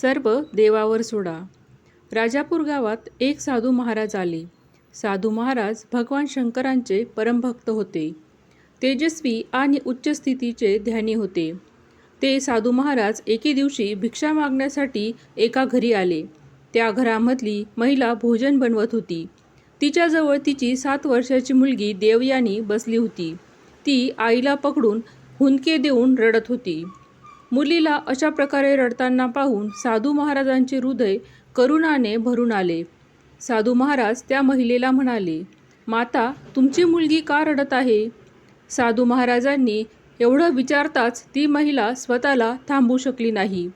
सर्व देवावर सोडा. राजापूर गावात एक साधू महाराज आले. साधू महाराज भगवान शंकरांचे परमभक्त होते. तेजस्वी आणि उच्च स्थितीचे ध्यानी होते. ते साधू महाराज एके दिवशी भिक्षा मागण्यासाठी एका घरी आले. त्या घरामधली महिला भोजन बनवत होती. तिच्याजवळ तिची सात वर्षाची मुलगी देवयानी बसली होती. ती आईला पकडून हुंदके देऊन रडत होती. मुलीला अशा प्रकारे रडताना पाहून साधू महाराजांचे हृदय करुणाने भरून आले. साधू महाराज त्या महिलेला म्हणाले माता तुमची मुलगी का रडत आहे? साधू महाराजांनी एवढं विचारताच ती महिला स्वतःला थांबू शकली नाही.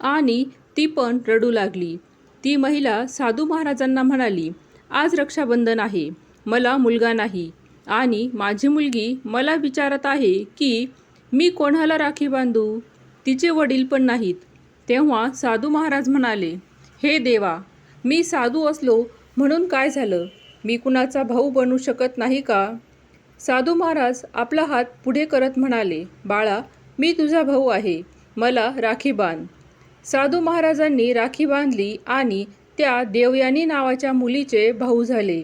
आणि ती पण रडू लागली. ती महिला साधू महाराजांना म्हणाली आज रक्षाबंधन आहे. मला मुलगा नाही. आणि माझी मुलगी मला विचारत आहे की मी कोणाला राखी बांधू? तिचे वडील पण नाहीत. तेव्हा साधू महाराज म्हणाले हे देवा मी साधू असलो म्हणून काय झालं? मी कुणाचा भाऊ बनू शकत नाही का? साधू महाराज आपला हात पुढे करत म्हणाले बाळा मी तुझा भाऊ आहे. मला राखी बांध. साधू महाराजांनी राखी बांधली आणि त्या देवयानी नावाच्या मुलीचे भाऊ झाले.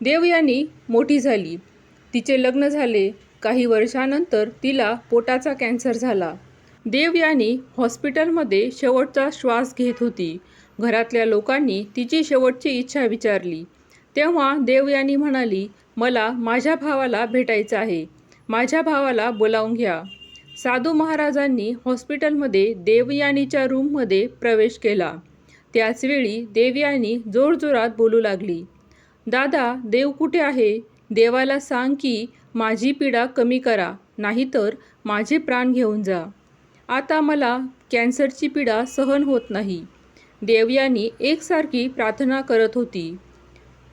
देवयानी मोठी झाली. तिचे लग्न झाले. काही वर्षानंतर तिला पोटाचा कॅन्सर झाला. देवयानी हॉस्पिटलमध्ये शेवटचा श्वास घेत होती. घरातल्या लोकांनी तिची शेवटची इच्छा विचारली. तेव्हा देवयानी म्हणाली मला माझ्या भावाला भेटायचं आहे. माझ्या भावाला बोलावून घ्या. साधू महाराजांनी हॉस्पिटलमध्ये देवयानीच्या रूममध्ये प्रवेश केला. त्याचवेळी देवयानी जोरजोरात बोलू लागली दादा देव कुठे आहे? देवाला सांग की माझी पीडा कमी करा नाहीतर माझे प्राण घेऊन जा. आता मला कॅन्सरची पीडा सहन होत नाही. देवयानी एकसारखी प्रार्थना करत होती.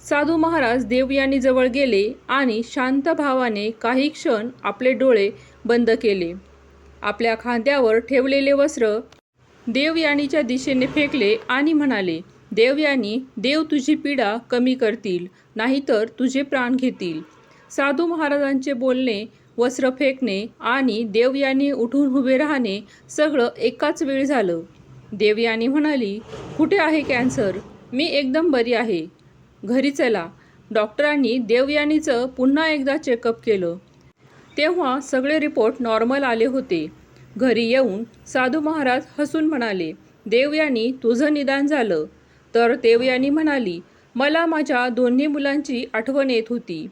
साधू महाराज देवयानीजवळ गेले आणि शांत भावाने काही क्षण आपले डोळे बंद केले. आपल्या खांद्यावर ठेवलेले वस्त्र देवयानीच्या दिशेने फेकले आणि म्हणाले देवयानी देव तुझी पीडा कमी करतील नाहीतर तुझे प्राण घेतील. साधू महाराजांचे बोलणे वस्त्र फेकणे आणि देवयानी उठून उभे राहणे सगळं एकाच वेळी झालं. देवयानी म्हणाली कुठे आहे कॅन्सर? मी एकदम बरी आहे. घरी चला. डॉक्टरांनी देवयानीचं पुन्हा एकदा चेकअप केलं. तेव्हा सगळे रिपोर्ट नॉर्मल आले होते. घरी येऊन साधू महाराज हसून म्हणाले देवयानी तुझं निदान झालं. तर देवयानी म्हणाली मला माझ्या दोन्ही मुलांची आठवण येत होती.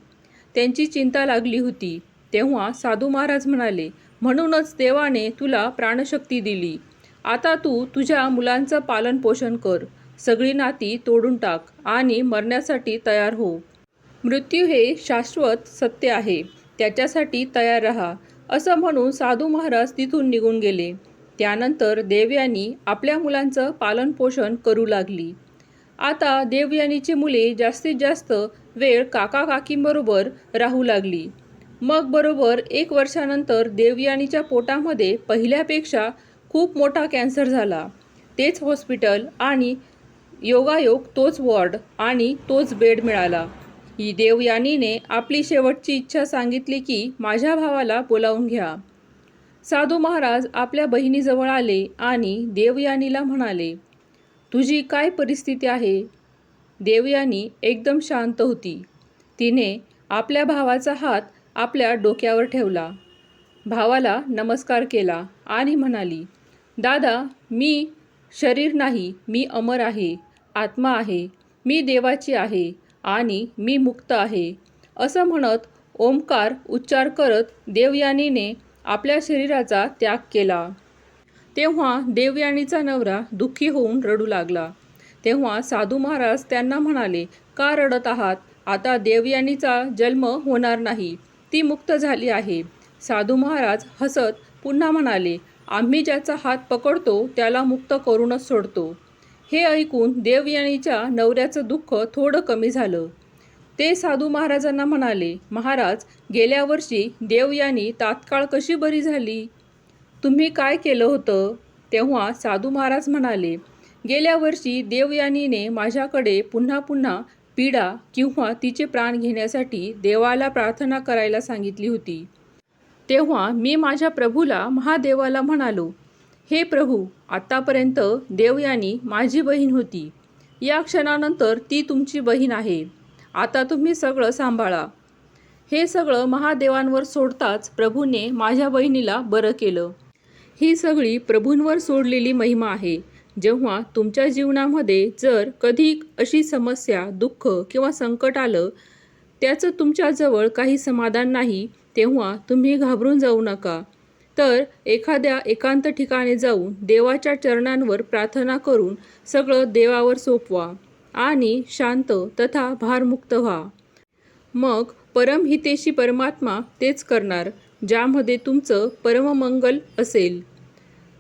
त्यांची चिंता लागली होती. तेव्हा साधू महाराज म्हणाले म्हणूनच देवाने तुला प्राणशक्ती दिली. आता तू तुझ्या मुलांचं पालनपोषण कर. सगळी नाती तोडून टाक आणि मरण्यासाठी तयार हो. मृत्यू हे शाश्वत सत्य आहे. त्याच्यासाठी तयार राहा. असं म्हणून साधू महाराज तिथून निघून गेले. त्यानंतर देवयानी आपल्या मुलांचं पालनपोषण करू लागली. आता देवयानीची मुले जास्तीत जास्त वेळ काका काकींबरोबर राहू लागली. मग बरोबर एक वर्षानंतर देवयानीच्या पोटामध्ये पहिल्यापेक्षा खूप मोठा कॅन्सर झाला. तेच हॉस्पिटल आणि योगायोग तोच वॉर्ड आणि तोच बेड मिळाला. ही देवयानीने आपली शेवटची इच्छा सांगितली की माझ्या भावाला बोलावून घ्या. साधू महाराज आपल्या बहिणीजवळ आले आणि देवयानीला म्हणाले तुझी काय परिस्थिती आहे? देवयानी एकदम शांत होती. तिने आपल्या भावाचा हात आपल्या डोक्यावर ठेवला. भावाला नमस्कार केला आणि म्हणाली दादा मी शरीर नाही मी अमर आहे आत्मा आहे मी देवाची आहे आणि मी मुक्त आहे. असं म्हणत ओंकार उच्चार करत देवयानीने आपल्या शरीराचा त्याग केला. तेव्हा देवयानीचा नवरा दुःखी होऊन रडू लागला. तेव्हा साधू महाराज त्यांना म्हणाले का रडत आहात? आता देवयानीचा जन्म होणार नाही. ती मुक्त झाली आहे. साधू महाराज हसत पुन्हा म्हणाले आम्ही ज्याचा हात पकडतो त्याला मुक्त करूनच सोडतो. हे ऐकून देवयानीच्या नवऱ्याचं दुःख थोडं कमी झालं. ते साधू महाराजांना म्हणाले महाराज गेल्या वर्षी देवयानी तात्काळ कशी बरी झाली? तुम्ही काय केलं होतं? तेव्हा साधू महाराज म्हणाले गेल्या वर्षी देवयानीने माझ्याकडे पुन्हा पुन्हा पीडा किंवा तिचे प्राण घेण्यासाठी देवाला प्रार्थना करायला सांगितली होती. तेव्हा मी माझ्या प्रभूला महादेवाला म्हणालो हे प्रभू आत्तापर्यंत देवयानी माझी बहीण होती. या क्षणानंतर ती तुमची बहीण आहे. आता तुम्ही सगळं सांभाळा. हे सगळं महादेवांवर सोडताच प्रभूने माझ्या बहिणीला बरं केलं. ही सगळी प्रभूंवर सोडलेली महिमा आहे. जेव्हा तुमच्या जीवनामध्ये जर कधी अशी समस्या दुःख किंवा संकट आलं त्याचं तुमच्याजवळ काही समाधान नाही तेव्हा तुम्ही घाबरून जाऊ नका. तर एखाद्या एकांत ठिकाणी जाऊन देवाच्या चरणांवर प्रार्थना करून सगळं देवावर सोपवा आणि शांत तथा भारमुक्त व्हा. मग परमहितेशी परमात्मा तेच करणार. ज्यामध्ये तुमचं परममंगल असेल.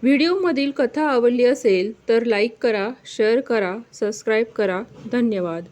व्हिडिओमधील कथा आवडली असेल तर लाईक करा शेअर करा सबस्क्राईब करा. धन्यवाद.